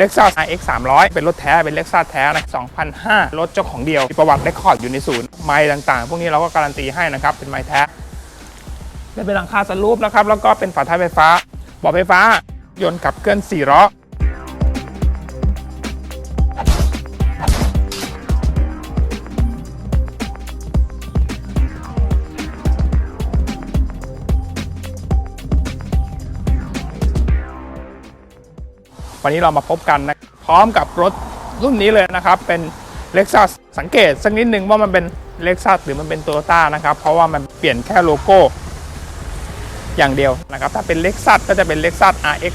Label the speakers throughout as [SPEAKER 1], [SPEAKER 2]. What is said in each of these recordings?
[SPEAKER 1] Lexus RX 300 เป็นรถแท้ เป็น Lexus แท้นะ2005 รถเจ้าของเดียว มีประวัติเรคคอร์ดอยู่ในศูนย์ ไม้ต่างๆ พวกนี้เราก็การันตีให้นะครับ เป็นไม้แท้ ได้เป็นหลังคาสลูปนะครับ แล้วก็เป็นฝาท้ายไฟฟ้า เบาะไฟฟ้า ยนต์ขับเคลื่อน4ล้อ วันนี้เรามาพบกันนะพร้อมกับรถรุ่นนี้เลยนะครับ เป็น Lexus สังเกตสักนิดนึงว่ามันเป็น Lexus หรือมันเป็น Toyota นะครับ เพราะว่ามันเปลี่ยนแค่โลโก้อย่างเดียวนะครับ ถ้าเป็น Lexus ก็จะเป็น Lexus RX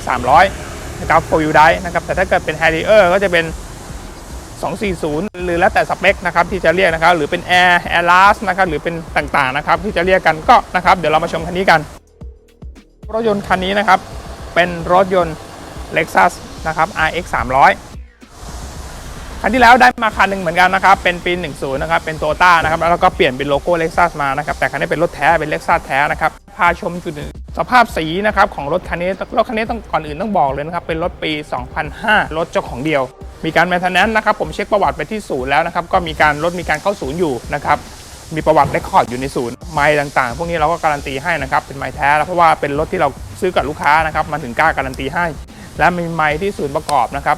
[SPEAKER 1] 300นะครับ4 wheel drive นะครับ แต่ถ้าเกิดเป็น Harrier ก็จะเป็น 240 หรือแล้วแต่สเปคนะครับที่จะเรียกนะครับ หรือเป็น Air Air l a s นะครับ หรือเป็นต่างๆนะครับที่จะเรียกกันก็นะครับ เดี๋ยวเรามาชมคันนี้กัน รถยนต์คันนี้นะครับ เป็นรถยนต์ Lexus นะครับ RX 300คันที่แล้วได้มาคันหนึ่งเหมือนกันนะครับ เป็นปี 10 นะครับ เป็นโตต้านะครับ แล้วก็เปลี่ยนเป็นโลโก้ Lexus มานะครับ แต่คันนี้เป็นรถแท้ เป็น Lexus แท้นะครับ พาชมจุดสภาพสีนะครับของรถคันนี้ รถคันนี้ต้องก่อนอื่นต้องบอกเลยนะครับ เป็นรถปี 2005 รถเจ้าของเดียว มีการแมนเทนแนนนะครับ ผมเช็คประวัติไปที่ศูนย์แล้วนะครับ ก็มีการรถมีการเข้าศูนย์อยู่นะครับมีประวัติเรคคอร์ดอยู่ในศูนย์ไมล์ต่างๆ พวกนี้เราก็การันตีให้นะครับ เป็นไมล์แท้แล้วเพราะว่าเป็นรถที่เราซื้อกับลูกค้านะครับ มันถึงกล้าการันตีให้ และมีไมล์ที่ศูนย์ประกอบนะครับ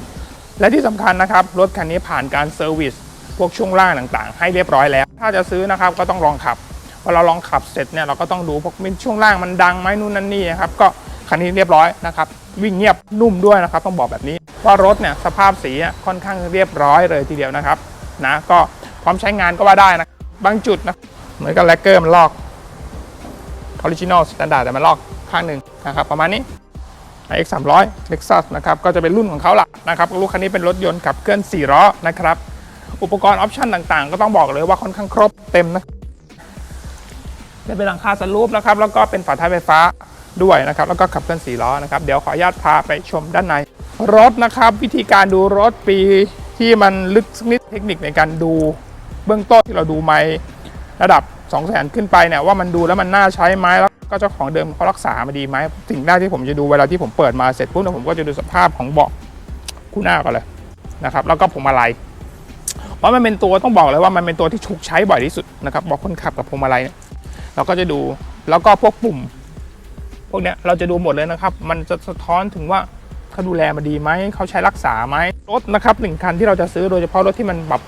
[SPEAKER 1] และที่สำคัญนะครับ รถคันนี้ผ่านการเซอร์วิสพวกช่วงล่างต่างๆ ให้เรียบร้อยแล้ว ถ้าจะซื้อนะครับก็ต้องลองขับพอเราลองขับเสร็จเนี่ยเราก็ต้องดูพวกช่วงล่างมันดังไหมนู่นนั่นนี่นะครับก็คันนี้เรียบร้อยนะครับวิ่งเงียบนุ่มด้วยนะครับ ต้องบอกแบบนี้ว่ารถเนี่ยสภาพสีค่อนข้างเรียบร้อยเลยทีเดียวนะครับนะก็พร้อมใช้งานก็ว่าได้นะบางจุดนะเหมือนกับแลกเกอร์มันลอกออริจินอลสแตนดาร์ดแต่มันลอกข้างหนึ่งนะครับประมาณนี้ X 3 0 0 Lexus นะครับก็จะเป็นรุ่นของเขาละนะครับรถคันนี้เป็นรถยนต์ขับเคลื่อน4ล้อนะครับอุปกรณ์ออปชั่นต่างๆ ก็ต้องบอกเลยว่าค่อนข้างครบเต็มนะได้เป็นหลังคาสลูปนะครับแล้วก็เป็นฝาท้ายไฟฟ้าด้วยนะครับแล้วก็ขับเคลื่อน4ล้อนะครับเดี๋ยวขออนุญาตพาไปชมด้านใน รถนะครับวิธีการดูรถปีที่มันลึกสักนิดเทคนิคในการดูเบื้องต้นที่เราดูไม้ระดับ 2 0 0 0 0 0 ขึ้นไปเนี่ยว่ามันดูแล้วมันน่าใช้ไหมแล้ว ก็เจ้าของเดิมเขารักษามาดีไหมสิ่งแรกที่ผมจะดูเวลาที่ผมเปิดมาเสร็จปุ๊บนะผมก็จะดูสภาพของเบาะคู่หน้าก่อนเลยนะครับแล้วก็พวงมาลัยเพราะมันเป็นตัวต้องบอกเลยว่ามันเป็นตัวที่ถูกใช้บ่อยที่สุดนะครับบอกคนขับกับพวงมาลัยเนี่ยเราก็จะดูแล้วก็พวกปุ่ม พวกเนี้ยเราจะดูหมดเลยนะครับ มันจะสะท้อนถึงว่าเขาดูแลมาดีไหมเขาใช้รักษาไหมรถนะครับหนึ่งคันที่เราจะซื้อโดยเฉพาะรถที่มันแบบ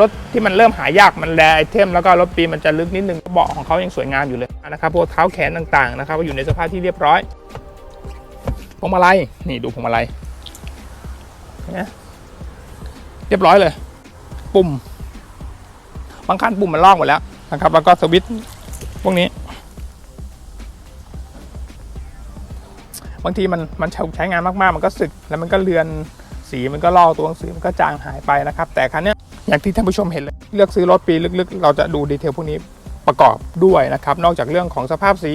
[SPEAKER 1] รถที่มันเริ่มหายากมันแรไอเทมแล้วก็รถปีมันจะลึกนิดนึงเบาะของเขายังสวยงามอยู่เลยนะครับพวกเท้าแขนต่างๆนะครับก็อยู่ในสภาพที่เรียบร้อยพวงมาลัยนี่ดูพวงมาลัยเนไหมเรียบร้อยเลย ปุ่มบางคันปุ่มมันลอกหมดแล้วนะครับ แล้วก็สวิตช์พวกนี้ บางทีมันมันใช้งานมากๆ มันก็สึก แล้วมันก็เลือนสีมันก็ลอกตัวหนังสือมันก็จางหายไปนะครับ แต่คันเนี้ย อย่างที่ท่านผู้ชมเห็นเลยเลือกซื้อรถปีลึกๆ เราจะดูดีเทลพวกนี้ประกอบด้วยนะครับ นอกจากเรื่องของสภาพสี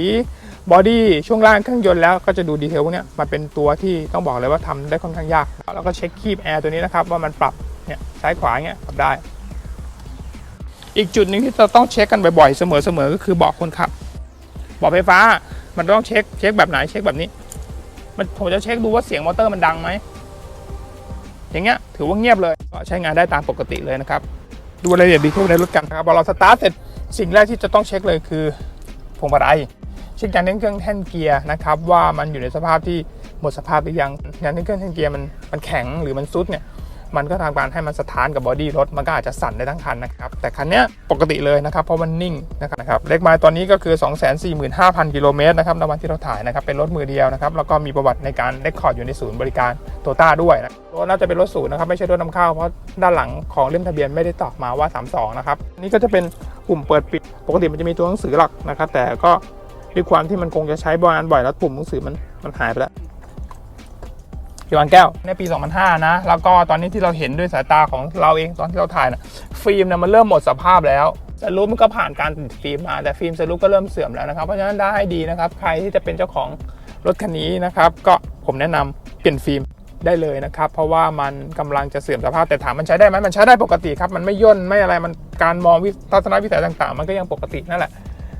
[SPEAKER 1] บอดี้ช่วงล่างเครื่องยนต์แล้วก็จะดูดีเทลพวกนี้มันเป็นตัวที่ต้องบอกเลยว่าทำได้ค่อนข้างยาก แล้วก็เช็คคีบแอร์ตัวนี้นะครับว่ามันปรับเนี่ยซ้ายขวาเงี้ยปรับได้ อีกจุดหนึ่งที่เราต้องเช็คกันบ่อยๆ เสมอๆก็คือเบาะคนขับเบาะไฟฟ้ามันต้องเช็คเช็คแบบไหนเช็คแบบนี้ มันผมจะเช็คดูว่าเสียงมอเตอร์มันดังไหม อย่างเงี้ยถือว่าเงียบเลยก็ใช้งานได้ตามปกติเลยนะครับ ดูรายละเอียดดีเทลในรถกันนะครับพอเราสตาร์ทเสร็จสิ่งแรกที่จะต้องเช็คเลยคือพวงมาลัยเช็คยางเน้นเครื่องแท่นเกียร์นะครับว่ามันอยู่ในสภาพที่หมดสภาพหรือยังยางเน้นเครื่องแท่นเกียร์มันมันแข็งหรือมันซุดเนี่ย มันก็ทำการให้มันสถานกับบอดี้รถมันก็อาจจะสั่นได้ทั้งคันนะครับแต่คันเนี้ยปกติเลยนะครับเพราะมันนิ่งนะครับเลขไม้ตอนนี้ก็คือ 245,000กิโลเมตรนะครับในวันที่เราถ่ายนะครับเป็นรถมือเดียวนะครับแล้วก็มีประวัติในการเลคคอร์ดอยู่ในศูนย์บริการโตต้าด้วยนะรถน่าจะเป็นรถศูนย์นะครับไม่ใช่รถนำเข้าเพราะด้านหลังของเล่มทะเบียนไม่ได้ตอกมาว่า 32 นะครับนี่ก็จะเป็นปุ่มเปิดปิด ปกติมันจะมีตัวหนังสือหลักนะครับแต่ก็ด้วยความที่มันคงจะใช้บารบ่อยแล้วปุ่มหนังสือมันมันหายไปแล้ว พี่วานแก้วในปี 2005 นะ แล้วก็ตอนนี้ที่เราเห็นด้วยสายตาของเราเองตอนที่เราถ่ายนะฟิล์มเนี่ยมันเริ่มหมดสภาพแล้วสรุปมันก็ผ่านการติดฟิล์มมาแต่ฟิล์มสรุปก็เริ่มเสื่อมแล้วนะครับ เพราะฉะนั้นได้ดีนะครับ ใครที่จะเป็นเจ้าของรถคันนี้นะครับ ก็ผมแนะนำเปลี่ยนฟิล์มได้เลยนะครับ เพราะว่ามันกำลังจะเสื่อมสภาพแต่ถามมันใช้ได้ไหมมันใช้ได้ปกติครับมันไม่ย่นไม่อะไรมันการมองวิทัศนวิสัยต่างๆ มันก็ยังปกตินั่นแหละ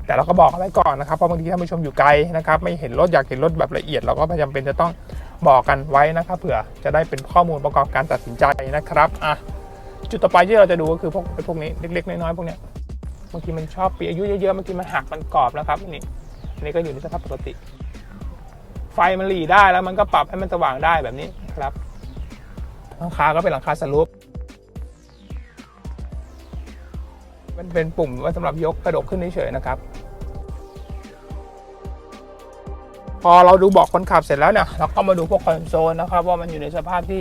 [SPEAKER 1] แต่เราก็บอกเอาไว้ก่อนนะครับเพราะบางทีท่านผู้ชมอยู่ไกลนะครับไม่เห็นรถอยากเห็นรถแบบละเอียดเราก็พยายามเป็นจะต้อง บอกกันไว้นะครับเผื่อจะได้เป็นข้อมูลประกอบการตัดสินใจนะครับอะจุดต่อไปที่เราจะดูก็คือพวกพวกนี้เล็กๆน้อยๆพวกเนี้ยบางทีมันชอบปีอายุเยอะๆบางทีมันหักมันกรอบนะครับนนี่อันนี้ก็อยู่ในสภาพปกติ ไฟมันหลีได้แล้วมันก็ปรับให้มันสว่างได้แบบนี้ครับหลังคาก็เป็นหลังคาสลูปมันเป็นปุ่มไว้สำหรับยกกระดกขึ้นเฉยๆนะครับ พอเราดูเบอกคนขับเสร็จแล้วเนี่ยเราก็มาดูพวกคอนโซลนะครับว่ามันอยู่ในสภาพที่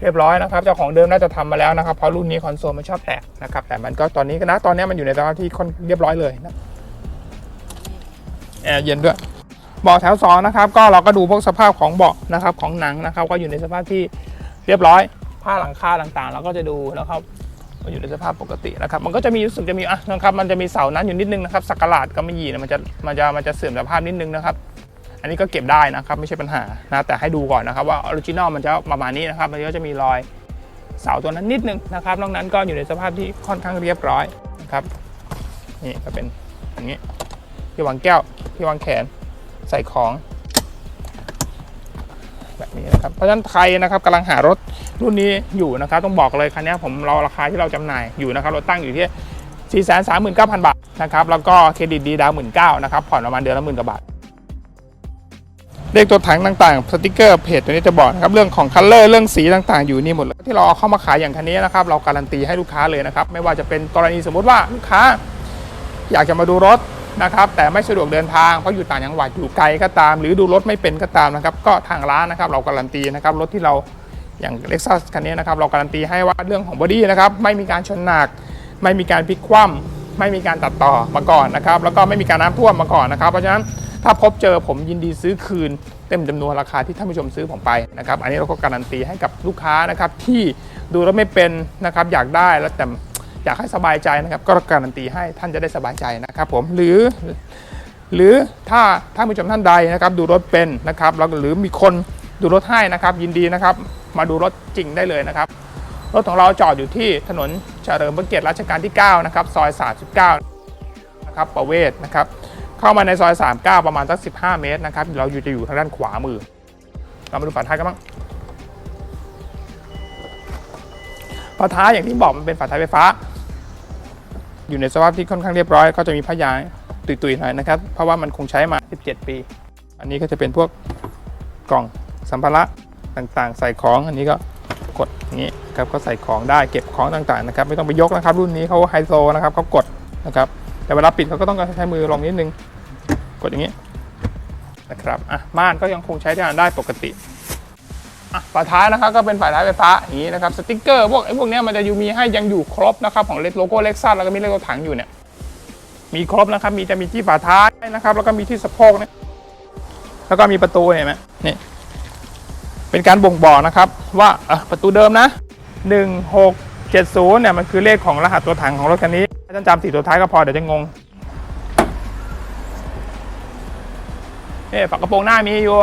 [SPEAKER 1] เรียบร้อยนะครับเจ้าของเดิมน่าจะทำมาแล้วนะครับเพราะรุ่นนี้คอนโซลมันชอบแตกนะครับแต่มันก็ตอนนี้ก็นะตอนนี้มันอยู่ในสภาพที่ค่อนเรียบร้อยเลยนะแอร์เย็นด้วยเบาะแถวสองนะครับก็เราก็ดูพวกสภาพของเบาะนะครับของหนังนะครับ ก็อยู่ในสภาพที่เรียบร้อย ผ้าหลังคาต่างๆ เราก็จะดูนะครับว่าอยู่ในสภาพปกตินะครับมันก็จะมีรู้สึกจะมีอะนะครับมันจะมีเสานั้นอยู่นิดนึงนะครับสักกะลาดก็ไม่ยีนะมันจะมันจะมันจะเสื่อมสภาพนิดนึงนะครับ อันนี้ก็เก็บได้นะครับไม่ใช่ปัญหานะแต่ให้ดูก่อนนะครับว่าออริจินอลมันจะประมาณนี้นะครับมันก็จะมีรอยเสาตัวนั้นนิดนึงนะครับนอกนั้นก็อยู่ในสภาพที่ค่อนข้างเรียบร้อยนะครับนี่ก็เป็นอย่างนี้ที่วางแก้วที่วางแขนใส่ของแบบนี้นะครับเพราะฉะนั้นใครนะครับกำลังหารถรุ่นนี้อยู่นะครับ ต้องบอกเลยคันนี้ผมเราราคาที่เราจำหน่ายอยู่นะครับเราตั้งอยู่ที่ 4 3 9 0 0 0 บาทนะครับแล้วก็เครดิตดีดาวหมื่นเก้านะครับผ่อนประมาณเดือนละหมื่นกว่าบาท เลขตัวถังต่างๆสติกเกอร์เพจตัวนี้จะบอกนะครับเรื่องของคัลเลอร์เรื่องสีต่างๆ อยู่นี่หมดเลยที่เราเอาเข้ามาขายอย่างคันนี้นะครับเราการันตีให้ลูกค้าเลยนะครับไม่ว่าจะเป็นกรณีสมมุติว่าลูกค้า อยากจะมาดูรถนะครับแต่ไม่สะดวกเดินทางเพราะอยู่ต่างจังหวัดอยู่ไกลก็ตาม หรือดูรถไม่เป็นก็ตามนะครับก็ทางร้านนะครับเราการันตีนะครับรถที่เราอย่างเล็กซัสคันนี้นะครับเราการันตีให้ว่าเรื่องของบอดี้นะครับไม่มีการชนหนัก ไม่มีการพลิกคว่ำไม่มีการตัดต่อมาก่อนนะครับแล้วก็ไม่มีการน้ำท่วมมาก่อนนะครับเพราะฉะนั้น ถ้าพบเจอผมยินดีซื้อคืน เต็มจำนวนราคาที่ท่านผู้ชมซื้อผมไปนะครับ อันนี้เราก็การันตีให้กับลูกค้านะครับที่ดูแล้วไม่เป็นนะครับอยากได้แล้วแต่อยากให้สบายใจนะครับก็การันตีให้ท่านจะได้สบายใจนะครับ ผมหรือ หรือถ้าท่านผู้ชมท่านใดนะครับ ดูรถเป็นนะครับแล้วหรือมีคนดูรถให้นะครับ ยินดีนะครับ มาดูรถจริงได้เลยนะครับ รถของเราจอดอยู่ที่ถนนเฉลิมพระเกียรติรัชกาลที่ 9 นะครับ ซอย 39 นะครับประเวศนะครับ เข้ามาในซอย 39 ประมาณสัก 15 เมตรนะครับเราอยู่จะอยู่ทางด้านขวามือ เรามาดูฝาท้ายกันบ้างฝาท้ายอย่างที่บอกมันเป็นฝาท้ายไฟฟ้า อยู่ในสภาพที่ค่อนข้างเรียบร้อย ก็จะมีผ้ายางตุยๆหน่อยนะครับ เพราะว่ามันคงใช้มา 17 ปี อันนี้ก็จะเป็นพวกกล่องสัมภาระต่างๆ ใส่ของอันนี้ก็กดอย่างนี้ครับก็ใส่ของได้เก็บของต่างๆนะครับ ไม่ต้องไปยกนะครับ รุ่นนี้เขาไฮโซนะครับเขากดนะครับ แต่เวลาปิดเขาก็ต้องใช้มือลองนิดนึง กดอย่างนี้นะครับอะม่านก็ยังคงใช้งานได้ปกติอะฝาท้ายนะครับก็เป็นฝาท้ายไฟฟ้าอย่างนี้นะครับสติกเกอร์พวกไอ้พวกเนี้ยมันจะอยู่มีให้ยังอยู่ครบนะครับของเลโลโก้เล็กซัสแล้วก็มีเลโก้ถังอยู่เนี่ยมีครบนะครับมีจะมีที่ฝาท้ายนะครับ แล้วก็มีที่สะโพกนี่ยแล้วก็มีประตูเห็นไหมนี่เป็นการบ่งบอกนะครับ ว่าอะประตูเดิมนะ 1670เนี่ยมันคือเลขของรหัสตัวถังของรถคันนี้ ท่านจำสี่ตัวท้ายก็พอเดี๋ยวจะงงนี่ฝากระโปรงหน้ามีอยู่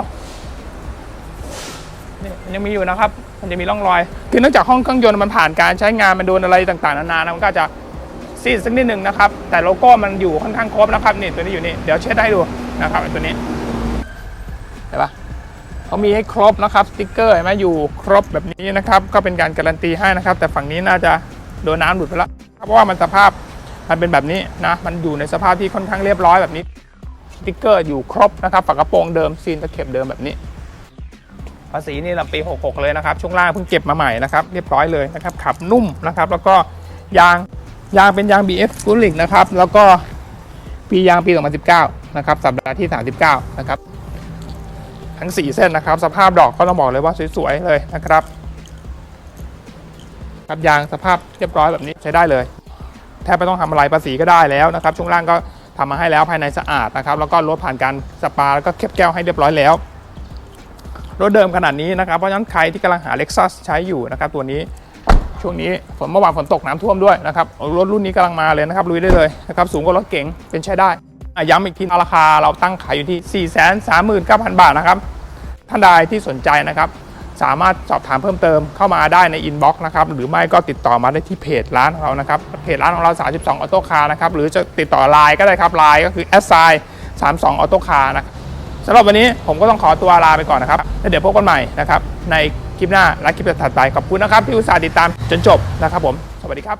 [SPEAKER 1] นี่ยังมีอยู่นะครับ มันจะมีร่องรอย คือเนื่องจากห้องเครื่องยนต์มันผ่านการใช้งานมันโดนอะไรต่างๆนานานะมันก็จะซีดสักนิดหนึ่งนะครับ แต่โลโก้มันอยู่ค่อนข้างครบนะครับนี่ตัวนี้อยู่นี่ เดี๋ยวเช็ดให้ดูนะครับตัวนี้เห็นปะเขามีให้ครบนะครับสติ๊กเกอร์เห็นไหมอยู่ครบแบบนี้นะครับ ก็เป็นการการันตีให้นะครับ แต่ฝั่งนี้น่าจะโดนน้ำหลุดไปแล้วเพราะว่ามันสภาพ มันเป็นแบบนี้นะมันอยู่ในสภาพที่ค่อนข้างเรียบร้อยแบบนี้สติ๊กเกอร์อยู่ครบนะครับฝากระโปรงเดิมซีนตะเข็บเดิมแบบนี้ภาษีนี่ลำปี 66 เลยนะครับ ช่วงล่างเพิ่งเก็บมาใหม่นะครับ เรียบร้อยเลยนะครับ ขับนุ่มนะครับ แล้วก็ยางยางเป็นยาง BF f u l l i c นะครับ แล้วก็ปียางปี 2019 นะครับ สัปดาห์ที่ 39 นะครับ ทั้ง 4 เส้นนะครับ สภาพดอกก็ต้องบอกเลยว่าสวย ๆ เลยนะครับ ครับยางสภาพเรียบร้อยแบบนี้ใช้ได้เลย แทบไม่ต้องทำอะไรภาษีก็ได้แล้วนะครับช่วงล่างก็ทำมาให้แล้วภายในสะอาดนะครับแล้วก็รถผ่านการสปาแล้วก็เก็บแก้วให้เรียบร้อยแล้วรถเดิมขนาดนี้นะครับเพราะฉะนั้นใครที่กำลังหา Lexus ใช้อยู่นะครับตัวนี้ช่วงนี้ฝนเมื่อวานฝนตกน้ำท่วมด้วยนะครับรถรุ่นนี้กำลังมาเลยนะครับลุยได้เลยนะครับสูงกว่ารถเก๋งเป็นใช้ได้ย้ำอีกทีราคาเราตั้งขายอยู่ที่ 4 3 9 0 0 0 บาทนะครับท่านใดที่สนใจนะครับ สามารถสอบถามเพิ่มเติมเข้ามาได้ในอินบ็อกซ์นะครับหรือไม่ก็ติดต่อมาได้ที่เพจร้านของเรานะครับเพจร้านของเรา 32ออโต้คาร์นะครับหรือจะติดต่อไลน์ก็ได้ครับไลน์ก็คือ s i 32ออโต้คาร์นะครับสำหรับวันนี้ผมก็ต้องขอตัวลาไปก่อนนะครับแล้วเดี๋ยวพบกันใหม่นะครับในคลิปหน้าและคลิปถัดไปขอบคุณนะครับที่อุตส่าห์ติดตามจนจบนะครับผม สวัสดีครับ